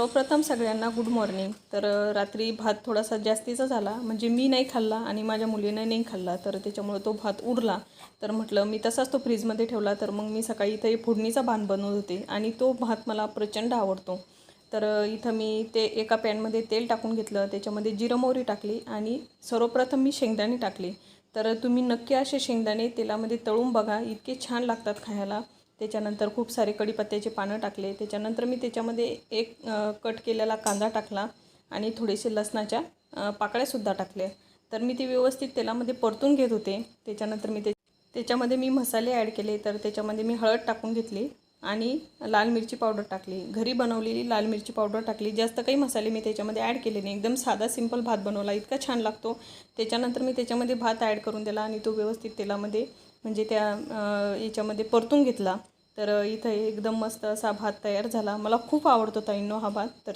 सर्वप्रथम सगळ्यांना good morning तर रात्री भात थोडासा जास्तीचा झाला. म्हणजे मी नाही खाल्ला आणि माझ्या मुलीने नाही खाल्ला. तर त्याच्यामुळे तो भात उरला. तर म्हटलं मी तसाच तो फ्रीजमध्ये ठेवला. तर मग मी सकाळी इथे फोडणीचा भात बनवत होते आणि तो भात मला प्रचंड आवडतो. तर इथं मी ते एका पॅनमध्ये तेल टाकून घेतलं. त्याच्यामध्ये जिरं मोहरी टाकली आणि सर्वप्रथम मी शेंगदाणे टाकले. तर तुम्ही नक्की असे शेंगदाणे तेलामध्ये तळून बघा. इतके छान लागतात खायला. त्याच्यानंतर खूप सारे कढीपत्त्याचे पानं टाकले. त्याच्यानंतर मी त्याच्यामध्ये एक कट केलेला कांदा टाकला आणि थोडेसे लसणाच्या पाकळ्यासुद्धा टाकले तर मी ते व्यवस्थित तेलामध्ये परतून घेत होते. त्याच्यानंतर मी ते त्याच्यामध्ये मी मसाले ॲड केले. तर त्याच्यामध्ये मी हळद टाकून घेतली आणि लाल मिरची पावडर टाकली. घरी बनवलेली लाल मिरची पावडर टाकली. जास्त काही मसाले मी त्याच्यामध्ये ॲड केले नाही. एकदम साधा सिंपल भात बनवला. इतका छान लागतो. त्याच्यानंतर मी त्याच्यामध्ये भात ॲड करून दिला आणि तो व्यवस्थित तेलामध्ये म्हणजे त्या याच्यामध्ये परतून घेतला. तर इथं एकदम मस्त असा भात तयार झाला. मला खूप आवडतो ताईंनो हा भात तर.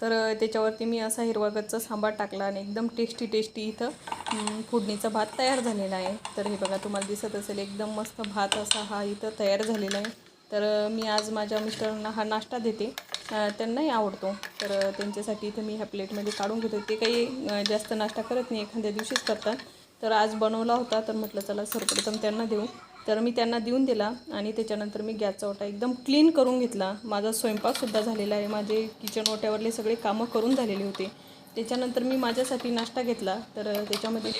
तर त्याच्यावरती मी असा हिरवा गच्च सांबार टाकला आणि एकदम टेस्टी टेस्टी इथं फोडणीचा भात तयार झालेला आहे. तर हे बघा तुम्हाला दिसत असेल एकदम मस्त भात असा हा इथं तयार झालेला आहे. तर मी आज माझ्या मिस्टरांना हा नाश्ता देते. त्यांनाही आवडतो. तर त्यांच्यासाठी इथं मी ह्या प्लेटमध्ये काढून घेतो. ते काही जास्त नाश्ता करत नाही. एखाद्या दिवशीच करतात. तर आज बनवला होता. तर म्हटलं चला सर्वप्रथम त्यांना देऊ. तर मी त्यांना देऊन दिला आणि त्याच्यानंतर मी गॅसचा ओटा एकदम क्लीन करून घेतला. माझा स्वयंपाकसुद्धा झालेला आहे. माझे किचन ओट्यावरले सगळे कामं करून झालेले होते. त्याच्यानंतर मी माझ्यासाठी नाश्ता घेतला. तर त्याच्यामध्ये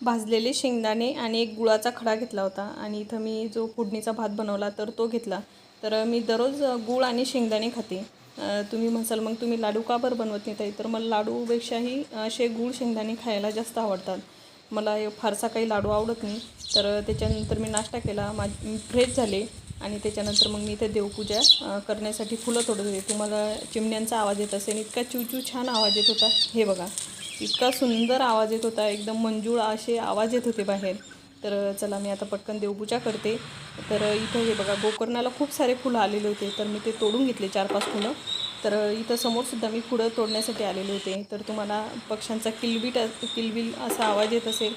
भाजलेले शेंगदाणे आणि एक गुळाचा खडा घेतला होता. आणि इथं मी जो फोडणीचा भात बनवला तर तो घेतला. तर मी दररोज गुळ आणि शेंगदाणे खाते. तुम्ही म्हणसाल मग तुम्ही लाडू का बरं बनवत नाही ताई? तर मला लाडूपेक्षाही असे गुळ शेंगदाणे खायला जास्त आवडतात. मला हे फारसा काही लाडू आवडत नाही. तर त्याच्यानंतर मी नाश्ता केला. मा फ्रेश झाले. आणि त्याच्यानंतर मग मी इथे देवपूजा करण्यासाठी फुलं तोडत होते. तुम्हाला चिमण्यांचा आवाज येत असेल. इतका चिवचू छान आवाज येत होता. हे बघा. इतका सुंदर आवाज येत होता एकदम मंजूळ असे आवाज येत होते बाहेर. तर चला मी आता पटकन देवपूजा करते. तर इथं हे बघा गोकर्णाला खूप सारे फुलं आलेले होते. तर मी ते तोडून घेतले चार पाच फुलं. तर इथं समोरसुद्धा मी फुलं तोडण्यासाठी आलेले होते. तर तुम्हाला पक्ष्यांचा किलबिट किलबिल असा आवाज येत असेल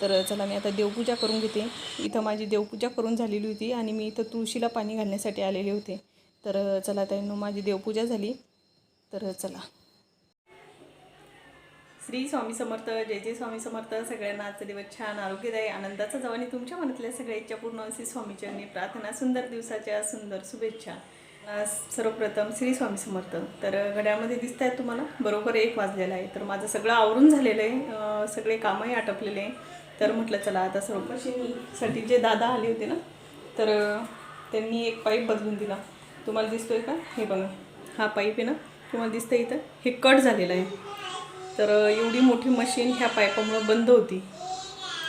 तर चला मी आता देवपूजा करून घेते. इथं माझी देवपूजा करून झालेली होती आणि मी इथं तुळशीला पाणी घालण्यासाठी आलेले होते. तर चला त्यांना माझी देवपूजा झाली. तर चला. श्री स्वामी समर्थ जय जय स्वामी समर्थ. सगळ्यांना आजचा दिवस छान आरोग्यदायी आनंदाचा जवानी तुमच्या मनातल्या सगळ्या इच्छा पूर्ण श्री स्वामीचरणी प्रार्थना सुंदर दिवसाच्या सुंदर शुभेच्छा. सर्वप्रथम श्री स्वामी समर्थ. तर घड्यामध्ये दिसत आहेत तुम्हाला? बरोबर एक वाजलेला आहे. तर माझं सगळं आवरून झालेलं आहे. सगळे कामही आटपलेले आहे. तर म्हटलं चला आता सर्वपशीसाठी जे दादा आले होते ना तर त्यांनी एक पाईप बदलून दिला. तुम्हाला दिसतोय का? हे बघा. हा पाईप आहे ना? तुम्हाला दिसतं इथं? हे कट झालेलं आहे. तर एवढी मोठी मशीन ह्या पाईपामुळं बंद होती.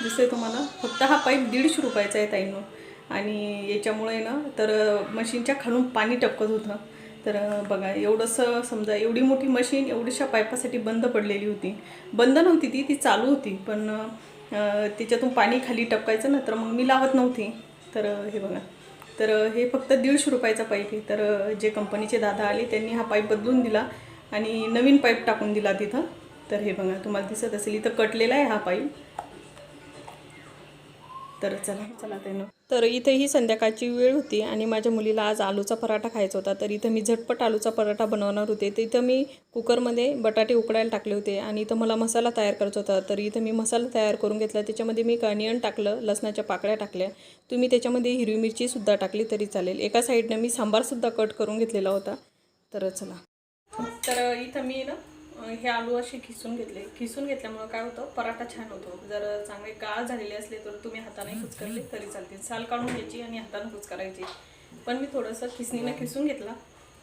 दिसतंय तुम्हाला? फक्त हा पाईप दीडशे रुपयाचा आहे ताईनो. आणि याच्यामुळे ना तर मशीनच्या खालून पाणी टपकत होतं. तर बघा एवढंसं समजा एवढी मोठी मशीन एवढ्याशा पाईपासाठी बंद पडलेली होती. बंद नव्हती ती ती चालू होती. पण त्याच्यातून पाणी खाली टपकायचं ना तर मग मी लावत नव्हती. तर हे बघा. तर हे फक्त दीडशे रुपयाचा पाईप आहे. तर जे कंपनीचे दादा आले त्यांनी हा पाईप बदलून दिला आणि नवीन पाईप टाकून दिला तिथं. तर हे बघा तुम्हाला दिसत असेल इथं कटलेला आहे हा पाईप. तर चला चला त्यानं तर इथे ही संध्याकाळची वेळ होती आणि माझ्या मुलीला आज आलूचा पराठा खायचा होता. तर इथं मी झटपट आलूचा पराठा बनवणार होते. तर इथं मी कुकरमध्ये बटाटे उकडायला टाकले होते आणि इथं मला मसाला तयार करायचा होता. तर इथं मी मसाला तयार करून घेतला. त्याच्यामध्ये मी अनियन टाकलं लसणाच्या पाकळ्या टाकल्या. तुम्ही त्याच्यामध्ये हिरवी मिरचीसुद्धा टाकली तरी चालेल. एका साईडनं मी सांबारसुद्धा कट करून घेतलेला होता. तर चला. तर इथं मी ना हे आलू असे खिसून घेतले. खिसून घेतल्यामुळं काय होतं? पराठा छान होतो. जर चांगले गाळ झालेले असले तर तुम्ही हाताने कुचकरले तरी चालतील. साल काढून घ्यायची आणि हाताने कुचकरायची. पण मी थोडंसं खिसणीनं खिसून घेतला.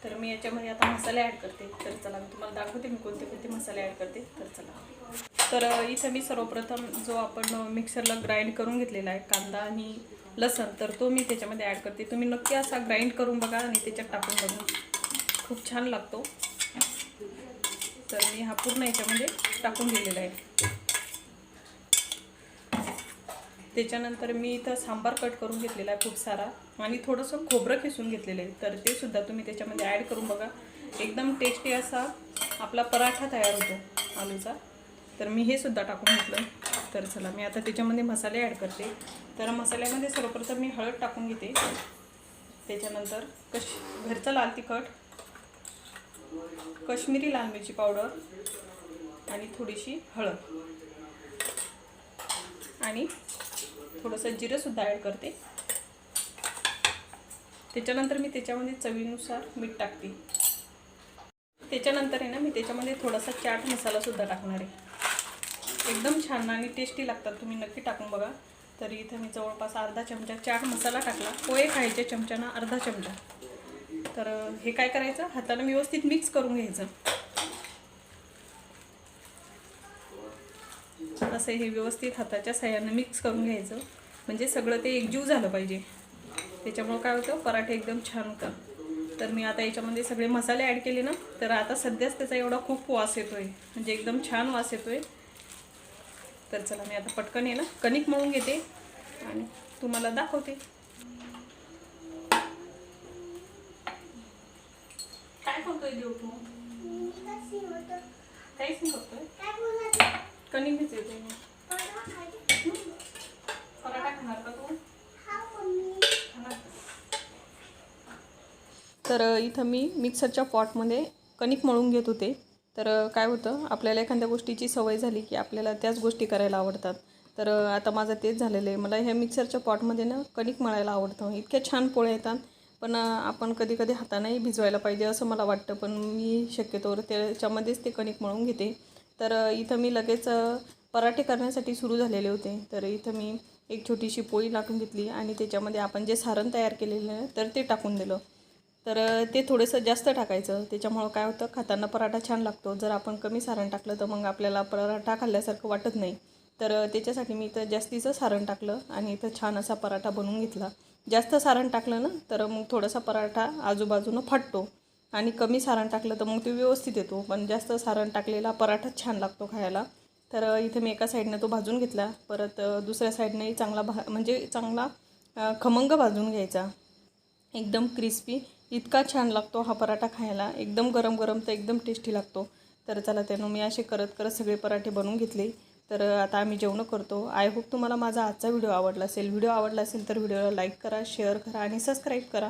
तर मी याच्यामध्ये आता मसाले ॲड करते. तर चला मी तुम्हाला दाखवते मी कोणते कोणते मसाले ॲड करते. तर चला. तर इथं मी सर्वप्रथम जो आपण मिक्सरला ग्राइंड करून घेतलेला आहे कांदा आणि लसण तर तो मी त्याच्यामध्ये ॲड करते. तुम्ही नक्की असा ग्राइंड करून बघा आणि त्याच्यात टाकून बघा. खूप छान लागतो. तर मी हा पूर्ण याच्यामध्ये टाकून दिलेला आहे. त्याच्यानंतर मी इथं सांबार कट करून घेतलेला आहे खूप सारा आणि थोडंसं खोबरं खिसून घेतलेलं आहे. तर ते सुद्धा तुम्ही त्याच्यामध्ये ॲड करून बघा. एकदम टेस्टी असा आपला पराठा तयार होतो आलूचा. तर मी हे सुद्धा टाकून घेतलं. तर चला मी आता त्याच्यामध्ये मसाले ॲड करते. तर मसाल्यामध्ये सर्वप्रथम मी हळद टाकून घेते. त्याच्यानंतर कश घरचं लाल तिखट कश्मीरी लाल मिरची पावडर आणि थोडीशी हळद. आणि थोडंसं जिरंसुद्धा ॲड करते. त्याच्यानंतर मी त्याच्यामध्ये चवीनुसार मीठ टाकते. त्याच्यानंतर आहे ना मी त्याच्यामध्ये थोडासा चाट मसालासुद्धा टाकणार आहे. एकदम छान आणि टेस्टी लागतात तुम्ही नक्की टाकून बघा. तरी इथं मी जवळपास अर्धा चमचा चाट मसाला टाकला. पोहे खायच्या चमच्यानं अर्धा चमचा. तर हे काय करायचं? हाताने व्यवस्थित मिक्स करून घ्यायचं. असं हे व्यवस्थित हाताच्या सहाय्यानं मिक्स करून घ्यायचं. म्हणजे सगळं ते एकजीव झालं पाहिजे. त्याच्यामुळं काय होतं? पराठे एकदम छान होतात. तर मी आता याच्यामध्ये सगळे मसाले ॲड केले ना तर आता सध्याच त्याचा एवढा खूप वास येतोय. म्हणजे एकदम छान वास येतोय. तर चला मी आता पटकन आहे ना कणिक मळून घेते आणि तुम्हाला दाखवते. काय करतोय देव तू? काहीच नाही करतोय कणिक भिजवते मी पराठा खाणार का तू? तर इथं मी मिक्सरच्या पॉटमध्ये कणिक मळून घेत होते. तर काय होतं आपल्याला एखाद्या गोष्टीची सवय झाली की आपल्याला त्याच गोष्टी करायला आवडतात. तर आता माझं तेच झालेलं आहे. मला ह्या मिक्सरच्या पॉटमध्ये ना कणिक मळायला आवडतं. इतक्या छान पोळ्या येतात. पण आपण कधी कधी हातानेही भिजवायला पाहिजे असं मला वाटतं. पण मी शक्यतोवर त्याच्यामध्येच ते कणिक मळून घेते. तर इथं मी लगेच पराठे करण्यासाठी सुरू झालेले होते. तर इथं मी एक छोटीशी पोळी टाकून घेतली आणि त्याच्यामध्ये आपण जे सारण तयार केलेलं आहे तर ते टाकून दिलं. तर ते थोडंसं जास्त टाकायचं. त्याच्यामुळं काय होतं खाताना पराठा छान लागतो. जर आपण कमी सारण टाकलं तर मग आपल्याला पराठा खाल्ल्यासारखं वाटत नाही. तर त्याच्यासाठी मी इथं जास्तीचं सारण टाकलं आणि इथं छान असा पराठा बनवून घेतला. जास्त सारण टाकलं ना तर मग थोडासा पराठा आजूबाजूनं फाटतो आणि कमी सारण टाकलं तर मग ते व्यवस्थित येतो. पण जास्त सारण टाकलेला पराठा छान लागतो खायला. तर इथे मी एका साईडनं तो भाजून घेतला. परत दुसऱ्या साईडनंही चांगला भा म्हणजे चांगला खमंग भाजून घ्यायचा. एकदम क्रिस्पी इतका छान लागतो हा पराठा खायला. एकदम गरम गरम तर एकदम टेस्टी लागतो. तर चला त्यानं मी असे करत करत सगळे पराठे बनवून घेतले. तर आता आम्ही जेवणं करतो. आय होप तुम्हाला माझा आजचा व्हिडिओ आवडला असेल. व्हिडिओ आवडला असेल तर व्हिडिओला लाईक करा शेअर करा आणि सबस्क्राईब करा.